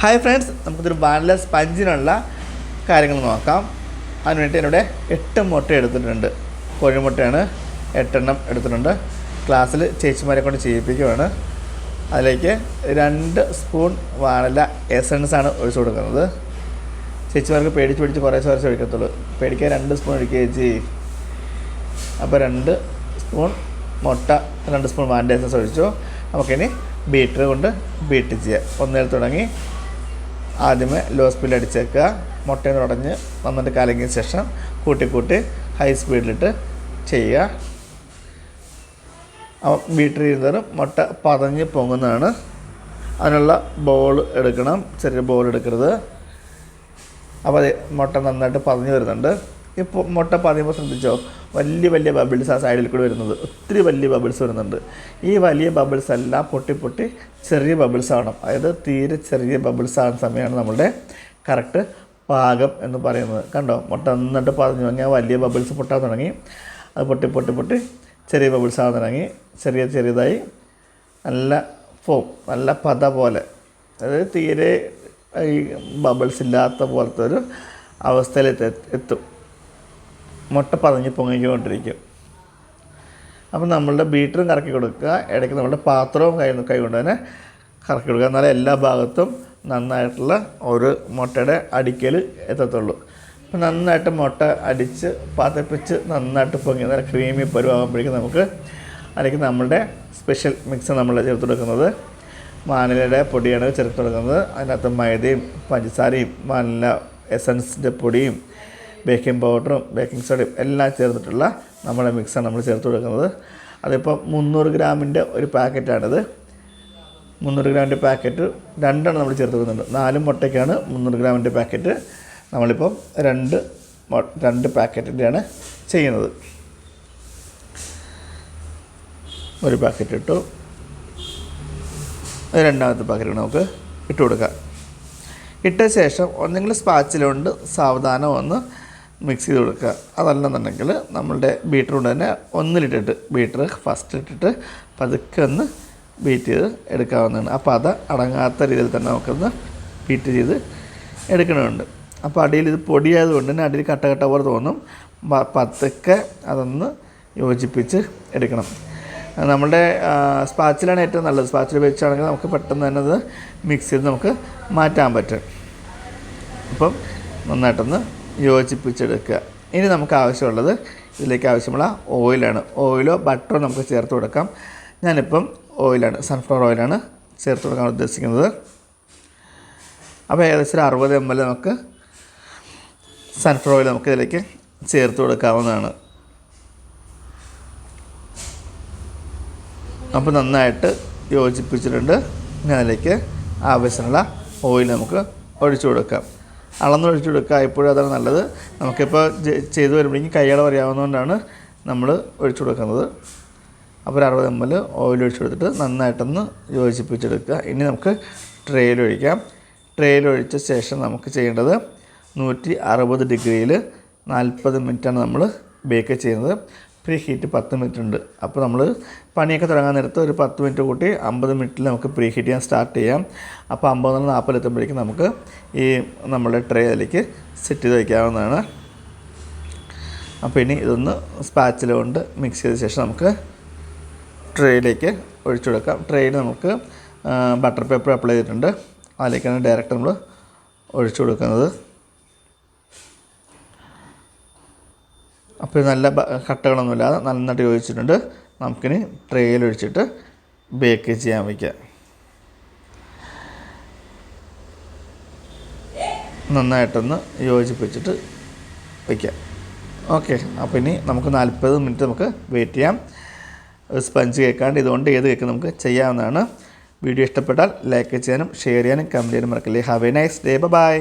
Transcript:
Hi friends നമുക്കിതൊരു vanilla സ്പഞ്ചിനുള്ള കാര്യങ്ങൾ നോക്കാം. അതിനുവേണ്ടി എന്നോട് എട്ട് മുട്ട എടുത്തിട്ടുണ്ട്. കോഴിമുട്ടയാണ് എട്ടെണ്ണം എടുത്തിട്ടുണ്ട്. ക്ലാസ്സിൽ ചേച്ചിമാരെ കൊണ്ട് ചെയ്യിപ്പിക്കുകയാണ് അതിലേക്ക് രണ്ട് സ്പൂൺ വാനില എസൻസ് ആണ് ഒഴിച്ചു കൊടുക്കുന്നത്. ചേച്ചിമാർക്ക് പേടിച്ച് പേടിച്ച് കുറേ കുറച്ച് ഒഴിക്കത്തുള്ളൂ. പേടിക്കാൻ രണ്ട് സ്പൂൺ ഒഴിക്കുക ചേച്ചി അപ്പോൾ രണ്ട് സ്പൂൺ മുട്ട രണ്ട് സ്പൂൺ വാനില എസൻസ് ഒഴിച്ചു. നമുക്കിനി ബീറ്റർ കൊണ്ട് ബീറ്റ് ചെയ്യാം. ഒന്നേൽ തുടങ്ങി. ആദ്യമേ ലോ സ്പീഡിൽ അടിച്ചേക്കുക. മുട്ടയിൽ ഉടഞ്ഞ് നന്നായിട്ട് കലങ്ങിയ ശേഷം കൂട്ടി കൂട്ടി ഹൈ സ്പീഡിലിട്ട് ചെയ്യുക. ചെയ്യുന്നവരും മുട്ട പതഞ്ഞ് പൊങ്ങുന്നതാണ്. അതിനുള്ള ബോൾ എടുക്കണം. ചെറിയ ബോൾ എടുക്കരുത്. അപ്പോൾ മുട്ട നന്നായിട്ട് പതഞ്ഞ് വരുന്നുണ്ട്. ഇപ്പോൾ മുട്ട പതിയുമ്പോൾ ശ്രദ്ധിച്ചോ? വലിയ വലിയ ബബിൾസ് ആ സൈഡിൽ കൂടി വരുന്നത്. ഒത്തിരി വലിയ ബബിൾസ് വരുന്നുണ്ട്. ഈ വലിയ ബബിൾസ് എല്ലാം പൊട്ടി പൊട്ടി ചെറിയ ബബിൾസ് ആവണം അതായത് തീരെ ചെറിയ ബബിൾസ് ആവുന്ന സമയമാണ് നമ്മളുടെ കറക്റ്റ് പാകം എന്ന് പറയുന്നത്. കണ്ടോ? മുട്ട എന്നിട്ട് പറഞ്ഞു തുടങ്ങിയാൽ വലിയ ബബിൾസ് പൊട്ടാൻ തുടങ്ങി. അത് പൊട്ടി പൊട്ടി പൊട്ടി ചെറിയ ബബിൾസ് ആവാൻ തുടങ്ങി. ചെറിയ ചെറിയതായി നല്ല ഫോം നല്ല പത പോലെ. അതായത് തീരെ ഈ ബബിൾസ് ഇല്ലാത്ത പോലത്തെ ഒരു അവസ്ഥയിൽ എത്തും. മുട്ട പതഞ്ഞ് പൊങ്ങിക്കൊണ്ടിരിക്കും. അപ്പം നമ്മളുടെ ബീറ്ററും കറക്കി കൊടുക്കുക. ഇടയ്ക്ക് നമ്മളുടെ പാത്രവും കൈ കൈ കൊണ്ട് തന്നെ കറക്കി കൊടുക്കുക. എന്നാലേ എല്ലാ ഭാഗത്തും നന്നായിട്ടുള്ള ഒരു മുട്ടയുടെ അടിക്കൽ എത്തത്തുള്ളൂ. അപ്പം നന്നായിട്ട് മുട്ട അടിച്ച് പതപ്പിച്ച് നന്നായിട്ട് പൊങ്ങി നല്ല ക്രീമി പരുവാകുമ്പോഴേക്കും നമുക്ക് അതിലേക്ക് നമ്മളുടെ സ്പെഷ്യൽ മിക്സ് നമ്മൾ ചേർത്ത് കൊടുക്കുന്നത് വാനിലയുടെ പൊടിയാണ് ചേർത്ത് കൊടുക്കുന്നത്. അതിനകത്ത് മൈദയും പഞ്ചസാരയും വാനില എസൻസിന്റെ പൊടിയും ബേക്കിംഗ് പൗഡറും ബേക്കിംഗ് സോഡയും എല്ലാം ചേർത്തിട്ടുള്ള നമ്മുടെ മിക്സാണ് നമ്മൾ ചേർത്ത് കൊടുക്കുന്നത്. അതിപ്പോൾ മുന്നൂറ് ഗ്രാമിന്റെ ഒരു പാക്കറ്റാണിത്. മുന്നൂറ് ഗ്രാമിന്റെ പാക്കറ്റ് രണ്ടെണ്ണം നമ്മൾ ചേർത്ത് കൊടുക്കുന്നുണ്ട്. നാല് മുട്ടയ്ക്കാണ് മുന്നൂറ് ഗ്രാമിന്റെ പാക്കറ്റ്. നമ്മളിപ്പം രണ്ട് രണ്ട് പാക്കറ്റിന്റെയാണ് ചെയ്യുന്നത്. ഒരു പാക്കറ്റ് ഇട്ടു. രണ്ടാമത്തെ പാക്കറ്റ് നമുക്ക് ഇട്ട് കൊടുക്കാം. ഇട്ട ശേഷം ഒന്നെങ്കിൽ സ്പാച്ചിലുണ്ട് സാവധാനം ഒന്ന് മിക്സ് ചെയ്ത് കൊടുക്കുക. അതല്ലെന്നുണ്ടെങ്കിൽ നമ്മളുടെ ബീറ്റർ കൊണ്ട് തന്നെ ഒന്നിലിട്ടിട്ട് ബീറ്റർ ഫസ്റ്റ് ഇട്ടിട്ട് പതുക്കെ ഒന്ന് ബീറ്റ് ചെയ്ത് എടുക്കാവുന്നതാണ്. അപ്പോൾ അത് അടങ്ങാത്ത രീതിയിൽ തന്നെ നമുക്കൊന്ന് ബീറ്റ് ചെയ്ത് എടുക്കണമുണ്ട്. അപ്പോൾ അടിയിൽ ഇത് പൊടിയായതുകൊണ്ട് തന്നെ അടിയിൽ കട്ട കട്ട പോലെ തോന്നും. പതുക്കെ അതൊന്ന് യോജിപ്പിച്ച് എടുക്കണം. നമ്മുടെ സ്പാച്ചിലാണ് ഏറ്റവും നല്ലത്. സ്പാച്ചിൽ വെച്ചാണെങ്കിൽ നമുക്ക് പെട്ടെന്ന് തന്നെ അത് മിക്സ് ചെയ്ത് നമുക്ക് മാറ്റാൻ പറ്റും. അപ്പം നന്നായിട്ടൊന്ന് യോജിപ്പിച്ചെടുക്കുക. ഇനി നമുക്ക് ആവശ്യമുള്ളത് ഇതിലേക്ക് ആവശ്യമുള്ള ഓയിലാണ് ഓയിലോ ബട്ടറോ നമുക്ക് ചേർത്ത് കൊടുക്കാം. ഞാനിപ്പം ഓയിലാണ് സൺഫ്ലവർ ഓയിലാണ് ചേർത്ത് കൊടുക്കാൻ ഉദ്ദേശിക്കുന്നത്. അപ്പോൾ ഏകദേശം അറുപത് എം എൽ നമുക്ക് സൺഫ്ലവർ ഓയിൽ നമുക്ക് ഇതിലേക്ക് ചേർത്ത് കൊടുക്കാവുന്നതാണ്. അപ്പോൾ നന്നായിട്ട് യോജിപ്പിച്ചിട്ടുണ്ട്. ഇനി അതിലേക്ക് ആവശ്യമുള്ള ഓയിൽ നമുക്ക് ഒഴിച്ചു കൊടുക്കാം. അളന്ന് ഒഴിച്ചു കൊടുക്കുക എപ്പോഴും അതാണ് നല്ലത്. നമുക്കിപ്പോൾ ചെയ്തു വരുമ്പോഴേക്കും കൈയളവ് അറിയാവുന്നതുകൊണ്ടാണ് നമ്മൾ ഒഴിച്ചു കൊടുക്കുന്നത് അപ്പോൾ ഒരു അറുപത് എം എൽ ഓയിൽ ഒഴിച്ചു കൊടുത്തിട്ട് നന്നായിട്ടൊന്ന് യോജിപ്പിച്ചെടുക്കുക. ഇനി നമുക്ക് ട്രേയിൽ ഒഴിക്കാം. ട്രേയിൽ ഒഴിച്ച ശേഷം നമുക്ക് ചെയ്യേണ്ടത് നൂറ്റി അറുപത് ഡിഗ്രിയിൽ നാൽപ്പത് മിനിറ്റാണ് നമ്മൾ ബേക്ക് ചെയ്യുന്നത്. പ്രീ ഹീറ്റ് പത്ത് മിനിറ്റ് ഉണ്ട്. അപ്പോൾ നമ്മൾ പണിയൊക്കെ തുടങ്ങാൻ നേരത്ത് ഒരു പത്ത് മിനിറ്റ് കൂട്ടി അമ്പത് മിനിറ്റിൽ നമുക്ക് പ്രീ ഹീറ്റ് ചെയ്യാൻ സ്റ്റാർട്ട് ചെയ്യാം. അപ്പോൾ അമ്പത് മുതൽ നാൽപ്പതിലെത്തുമ്പോഴേക്കും നമുക്ക് ഈ നമ്മുടെ ട്രേ അതിലേക്ക് സെറ്റ് ചെയ്ത് വയ്ക്കാവുന്നതാണ് അപ്പോൾ ഇനി ഇതൊന്ന് സ്പാച്ചില കൊണ്ട് മിക്സ് ചെയ്ത ശേഷം നമുക്ക് ട്രേയിലേക്ക് ഒഴിച്ചു കൊടുക്കാം. ട്രേയിൽ നമുക്ക് ബട്ടർ പേപ്പർ അപ്ലൈ ചെയ്തിട്ടുണ്ട്. അതിലേക്കാണ് ഡയറക്റ്റ് നമ്മൾ ഒഴിച്ചു കൊടുക്കുന്നത്. അപ്പോൾ നല്ല കട്ടകളൊന്നുമില്ലാതെ നന്നായിട്ട് യോജിച്ചിട്ടുണ്ട്. നമുക്കിനി ട്രേയിൽ ഒഴിച്ചിട്ട് ബേക്ക് ചെയ്യാൻ വയ്ക്കാം. നന്നായിട്ടൊന്ന് യോജിപ്പിച്ചിട്ട് വയ്ക്കാം. ഓക്കെ. അപ്പോൾ ഇനി നമുക്ക് നാൽപ്പത് മിനിറ്റ് നമുക്ക് വെയിറ്റ് ചെയ്യാം. സ്പഞ്ച് കേൾക്കാണ്ട് ഇതുകൊണ്ട് ഏത് കേക്ക് നമുക്ക് ചെയ്യാവുന്നതാണ്. വീഡിയോ ഇഷ്ടപ്പെട്ടാൽ ലൈക്ക് ചെയ്യാനും ഷെയർ ചെയ്യാനും കമന്റ് ചെയ്യാനും മറക്കില്ലേ. Have a nice day bye